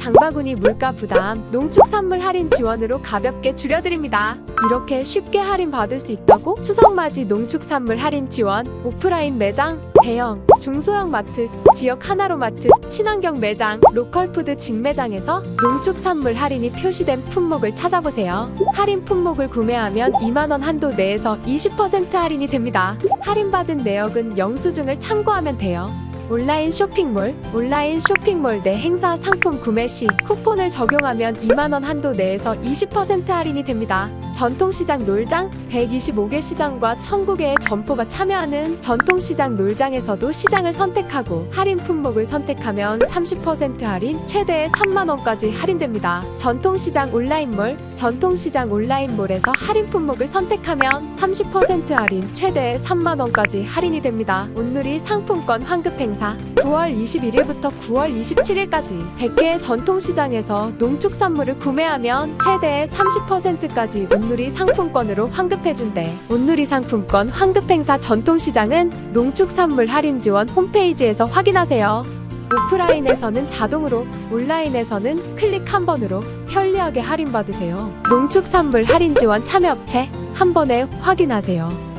장바구니 물가 부담, 농축산물 할인 지원으로 가볍게 줄여드립니다. 이렇게 쉽게 할인 받을 수 있다고? 추석맞이 농축산물 할인 지원, 오프라인 매장, 대형, 중소형 마트, 지역 하나로 마트, 친환경 매장, 로컬푸드 직매장에서 농축산물 할인이 표시된 품목을 찾아보세요. 할인 품목을 구매하면 2만원 한도 내에서 20% 할인이 됩니다. 할인받은 내역은 영수증을 참고하면 돼요. 온라인 쇼핑몰, 온라인 쇼핑몰 내 행사 상품 구매 시 쿠폰을 적용하면 2만원 한도 내에서 20% 할인이 됩니다. 전통시장 놀장 125개 시장과 1000개의 점포가 참여하는 전통시장 놀장에서도 시장을 선택하고 할인 품목을 선택하면 30% 할인 최대 3만원까지 할인됩니다. 전통시장 온라인몰, 전통시장 온라인몰에서 할인 품목을 선택하면 30% 할인 최대 3만원까지 할인이 됩니다. 온누리 상품권 환급 행사 9월 21일부터 9월 27일까지 100개의 전통시장에서 농축산물을 구매하면 최대 30%까지 온누리 상품권으로 환급해준대. 온누리 상품권 환급 행사 전통시장은 농축산물 할인 지원 홈페이지에서 확인하세요. 오프라인에서는 자동으로, 온라인에서는 클릭 한 번으로 편리하게 할인받으세요. 농축산물 할인 지원 참여업체 한 번에 확인하세요.